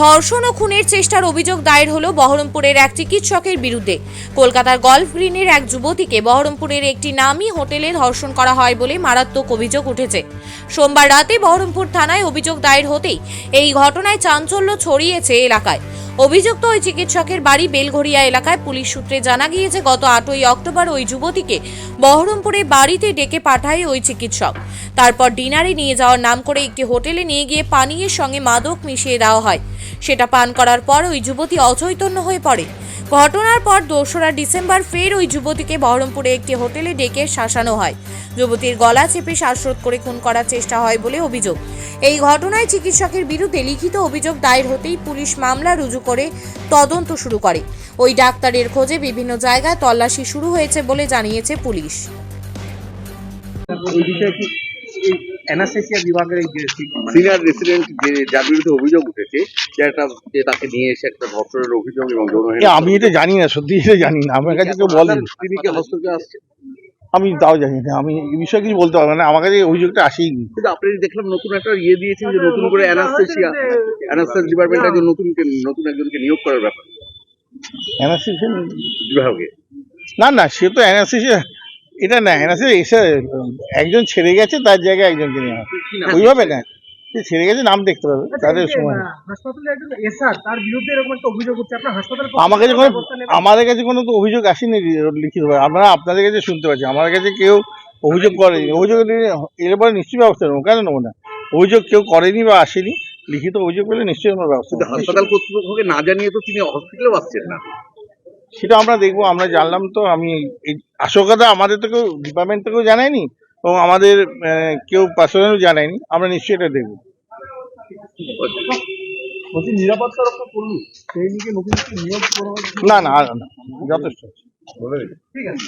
ধর্ষণ ও খুনের চেষ্টার অভিযোগ দায়ের হলো বহরমপুরের এক চিকিৎসকের বিরুদ্ধে। কলকাতার গলফ গ্রিনের এক যুবতীকে বহরমপুরের একটি নামী হোটেলে ধর্ষণ করা হয় বলে মারাত্মক অভিযোগ উঠেছে। সোমবার রাতে বহরমপুর থানায় অভিযোগ দায়ের হতেই এই ঘটনায় চাঞ্চল্য ছড়িয়েছে এলাকায়। অভিযুক্ত ওই চিকিৎসকের বাড়ি বেলঘরিয়া এলাকায় পুলিশ সূত্রে জানা গিয়েছে, গত আটই অক্টোবর ওই যুবতীকে বহরমপুরে বাড়িতে ডেকে পাঠায় ওই চিকিৎসক। তারপর ডিনারে নিয়ে যাওয়ার নাম করে একটি হোটেলে নিয়ে গিয়ে পানীয়ের সঙ্গে মাদক মিশিয়ে দেওয়া হয়। সেটা পান করার পর ওই যুবতী অচৈতন্য হয়ে পড়ে। ঘটনার পর দোসরা ডিসেম্বর ফের ওই যুবতীকে বহরমপুরে একটি হোটেলে ডেকে শাসানো হয়। যুবতীর গলা চেপে শ্বাসরোধ করে খুন করার চেষ্টা হয় বলে অভিযোগ। এই ঘটনায় চিকিৎসকের বিরুদ্ধে লিখিত অভিযোগ দায়ের হতেই পুলিশ মামলা রুজু করে তদন্ত শুরু করে। ওই ডাক্তারের খোঁজে বিভিন্ন জায়গায় তল্লাশি শুরু হয়েছে বলে জানিয়েছে পুলিশ। অ্যানাস্থেসিয়া বিভাগের এই যে সিনিয়র রেসিডেন্ট যে যার বিরুদ্ধে অভিযোগ উঠেছে যে একটা যে তাকে নিয়ে এসে একটা ধর্ষণের অভিযোগ এবং যৌন আমি এটা জানি না সত্যি এটা জানি না আমার কাছে কেউ বলেন। তিনি কি হস্তক্ষেপ আসছে? আমি তাও জানি না আমি এই বিষয়ে কিছু বলতে পারব না আমার কাছে অভিযোগটা আসেইনি। কিন্তু আপনি দেখলাম নতুন একটা ইয়ে দিয়েছেন যে নতুন করে অ্যানাস্থেসিয়া অ্যানাস্থেসিয়া ডিপার্টমেন্টে একজন নতুন নতুন একজনকে নিয়োগ করার ব্যাপার। অ্যানাস্থেসিয়া বিভাগে। না না সে তো অ্যানাস্থেসিয়া এটা না অ্যানাস্থেসিয়া এসে একজন ছেড়ে গেছে তার জায়গায় একজনকে নেওয়া ওইভাবে না সে ছেড়ে গেছে নাম দেখতে পাবে তাদের সময়। হাসপাতালে একজন এসআর তার বিরুদ্ধে এরকম একটা অভিযোগ হচ্ছে আপনার হাসপাতালে আমার কাছে কোনো আমাদের কাছে কোনো তো অভিযোগ আসেনি লিখিত আমরা আপনাদের কাছে শুনতে পাচ্ছি আমার কাছে কেউ অভিযোগ করেনি। অভিযোগ নিয়ে এরপরে নিশ্চয়ই ব্যবস্থা নেব কেন নেব না? অভিযোগ কেউ করেনি বা আসেনি লিখিত অভিযোগ পেলে নিশ্চয়ই আমরা ব্যবস্থা হাসপাতাল কর্তৃপক্ষকে না জানিয়ে তো তিনি হসপিটালেও আসছেন না। সেটা আমরা দেখব আমরা জানলাম তো আমি কথা আমাদের থেকেও ডিপার্টমেন্ট থেকেও জানায়নি এবং আমাদের কেউ পার্সোনালও জানায়নি আমরা নিশ্চয়ই এটা দেখব। নিরাপত্তা রক্ষা করুন সেই নিয়ে নতুন নিয়োগ না না যথেষ্ট। ঠিক আছে।